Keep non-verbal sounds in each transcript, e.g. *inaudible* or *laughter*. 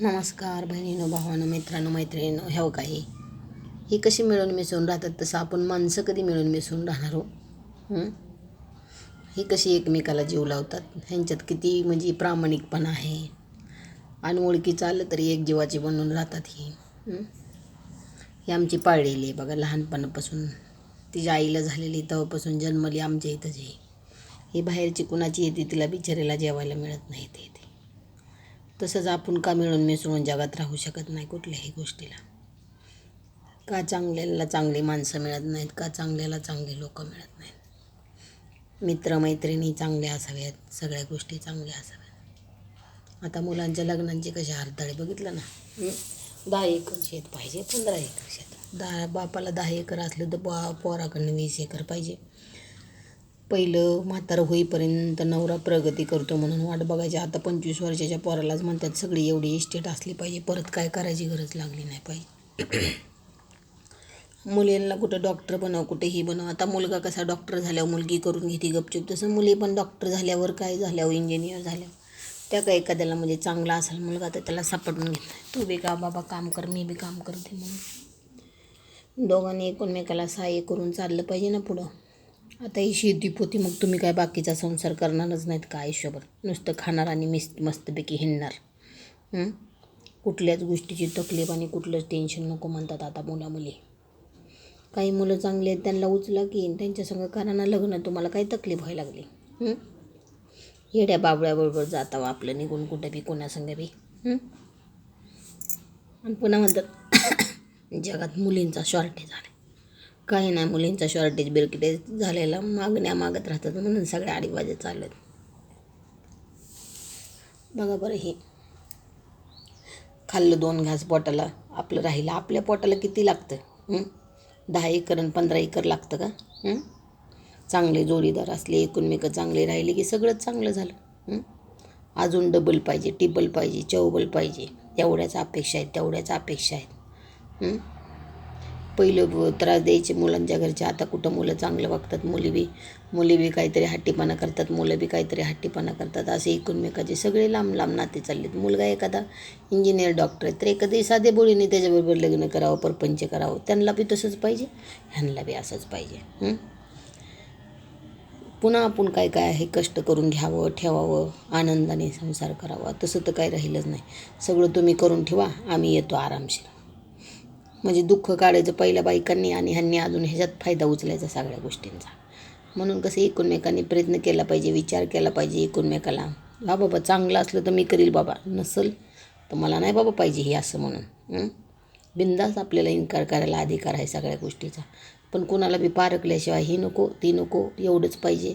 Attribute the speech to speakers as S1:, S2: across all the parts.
S1: नमस्कार बहिणीनो भावानो मित्रांनो मैत्रिणीनो ह्याव काही. ही कशी मिळून मिसळून राहतात तसं आपण माणसं कधी मिळून मिसळून राहणार हो? ही? कशी एकमेकाला जीव लावतात? ह्यांच्यात किती म्हणजे प्रामाणिकपणा आहे? अनओळखी चाललं तरी एक जीवाची बनून राहतात ही. ही? आमची पाळलेली आहे बघा लहानपणापासून. तिच्या आईला झालेली तेव्हापासून जन्मली आमच्या इथंच जे. ही बाहेरची कुणाची येते तिला बिचारीला जेवायला मिळत नाही ते. तसंच आपण का मिळून मिसळून जगात राहू शकत नाही कुठल्याही गोष्टीला? का चांगल्याला चांगली माणसं मिळत नाहीत? का चांगल्याला चांगली लोक मिळत नाहीत? मित्रमैत्रिणी चांगल्या असाव्यात सगळ्या गोष्टी चांगल्या असाव्यात. आता मुलांच्या लग्नांचे कशी हरताळी बघितलं ना? दहा एकर शेत पाहिजे पंधरा एकर शेत. दहा बापाला दहा एकर असलं तर बा पोराकडनं वीस एकर पाहिजे. पहिलं म्हातारं होईपर्यंत नवरा प्रगती करतो म्हणून वाट बघायची. आता पंचवीस वर्षाच्या पोरालाच म्हणतात सगळी एवढी इस्टेट असली पाहिजे परत काय करायची गरज लागली नाही पाहिजे. *coughs* मुलींना कुठं डॉक्टर बनव कुठेही बनव. आता मुलगा कसा डॉक्टर झाल्यावर मुलगी करून घेते गपचूप. तसं मुली पण डॉक्टर झाल्यावर काय झाल्यावर इंजिनियर झाल्यावर. त्या काय एखाद्याला म्हणजे चांगला असेल मुलगा तर त्याला सापडून घेत नाही. तू बी का बाबा काम कर मी बी काम करते म्हणून. दोघांनी एकमेकाला सहाय्य करून चाललं पाहिजे ना पुढं. आता ही शेती पोती मग तुम्ही काय बाकीचा संसार करणारच नाहीत का आयुष्यभर? नुसतं खाणार आणि मिस मस्तपैकी हिंडणार. कुठल्याच गोष्टीची तकलीफ आणि कुठलंच टेन्शन नको म्हणतात आता मुला मुली. काही मुलं चांगली आहेत त्यांना उचला की त्यांच्या संग करा लग्न तुम्हाला काही तकलीफ व्हायला लागली. येड्या बाबळ्याबरोबर जाता आपलं निघून कुठं बी कोणासंग बी. आणि पुन्हा म्हणतात *coughs* जगात मुलींचा शॉर्टेज झाला काही नाही मुलींचा शॉर्टेज बिरकिटेज झालेला मागण्या मागत राहतात म्हणून सगळ्या आडीबाजी चालू आहेत. बघा बरं हे. खाल्लं दोन घास पोटाला आपलं राहिलं. आपल्या पोटाला किती लागतं? दहा एकर आणि पंधरा एकर लागतं का? चांगले जोडीदार असले एकूणमेकं चांगले राहिले की सगळंच चांगलं झालं. अजून डबल पाहिजे टिबल पाहिजे चौबल पाहिजे. एवढ्याच अपेक्षा आहेत तेवढ्याच अपेक्षा आहेत. पहिलं त्रास द्यायचे मुलांच्या घरचे. आता कुठं मुलं चांगलं वागतात मुली बी मुली बी काहीतरी हट्टीपणा करतात मुलं बी काहीतरी हट्टीपणा करतात. असे एकूणमेकाचे सगळे लांब लांब नाते चाललेत. मुलगा एखादा इंजिनियर डॉक्टर आहे तर एखादी साधे बोळीने त्याच्याबरोबर लग्न करावं परपंच करावं. त्यांना बी तसंच पाहिजे ह्यांना बी असंच पाहिजे. पुन्हा आपण काय काय आहे? कष्ट करून घ्यावं ठेवावं आनंदाने संसार करावा. तसं तर काही राहिलंच नाही. सगळं तुम्ही करून ठेवा आम्ही येतो आरामशीर. म्हणजे दुःख काढायचं पहिल्या बायकांनी आणि ह्यांनी अजून ह्याच्यात फायदा उचलायचा सगळ्या गोष्टींचा. म्हणून कसं एकूणमेकांनी प्रयत्न केला पाहिजे विचार केला पाहिजे एकूणमेकाला हा बाबा चांगलं असलं तर मी करील बाबा. नसल तर मला नाही बाबा पाहिजे हे असं म्हणून. बिंदास आपल्याला इन्कार करायला अधिकार आहे सगळ्या गोष्टीचा. पण कोणाला बी पारकल्याशिवाय ही नको ती नको एवढंच पाहिजे.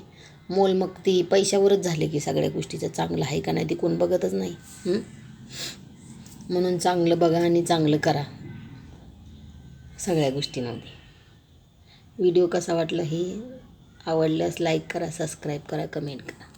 S1: मोल मग ती पैशावरच झाले की सगळ्या गोष्टीचं चांगलं आहे का नाही ते कोण बघतच नाही. म्हणून चांगलं बघा आणि चांगलं करा. सगळ्या गोष्टींमध्ये. व्हिडिओ कसा वाटला हे आवडल्यास लाईक करा सबस्क्राईब करा कमेंट करा.